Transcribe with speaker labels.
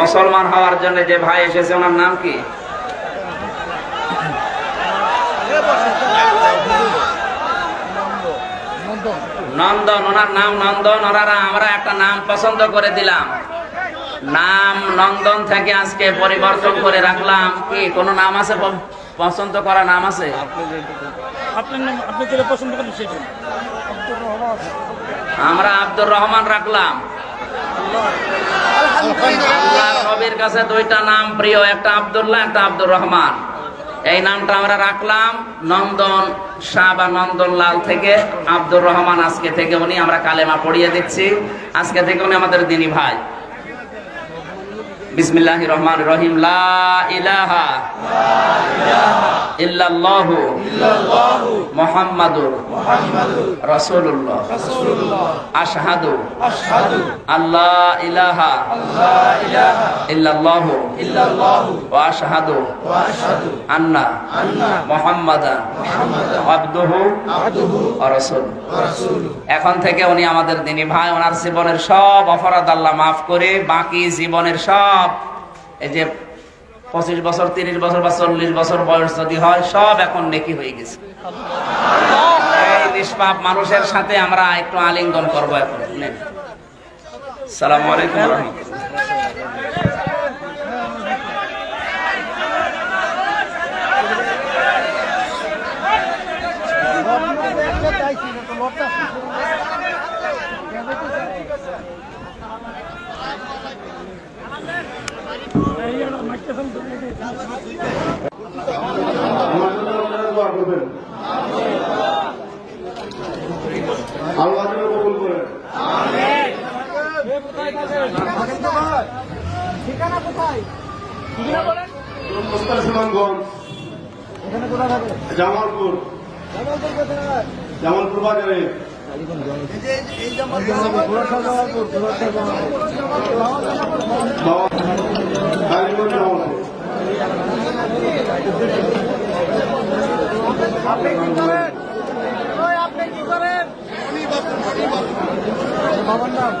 Speaker 1: মুসলমান হওয়ার জন্য যে ভাই এসেছে ওনার নাম কি? নন্দন ওনার নাম নন্দন ওনারা আমরা একটা নাম পছন্দ করে দিলাম। নাম নন্দন থেকে আজকে পরিবর্তন করে রাখলাম। কি কোনো নাম আছে? পছন্দ করা নাম আছে? আমরা আব্দুর রহমান রাখলাম। নবীর কাছে দুইটা নাম প্রিয়, একটা আব্দুল্লাহ, একটা আব্দুর রহমান। এই নামটা আমরা রাখলাম নন্দন শাহ বা নন্দনলাল থেকে, আব্দুর রহমান আজকে থেকে উনি আমরা কালেমা পড়িয়ে দিচ্ছি। আজকে থেকে উনি আমাদের দিনী ভাই। বিসমিল্লাহ রহমান রহিম এখন থেকে উনি আমাদের দিনী ভাই, ওনার জীবনের সব অপরাধ আল্লাহ মাফ করে, বাকি জীবনের সব এই যে পঁচিশ বছর, তিরিশ বছর বা চল্লিশ বছর বয়স যদি হয়, সব এখন নেকি হয়ে গেছে। নিষ্পাপ মানুষের সাথে আমরা একটু আলিঙ্গন করব এখন। সালাম রহমতুল্লাহ।
Speaker 2: জামালপুর জামালপুর বাজারে বাবা কালীগঞ্জ জামালপুর
Speaker 3: আপনি কি করেন ওই আপনি কি করেন বাবার নাম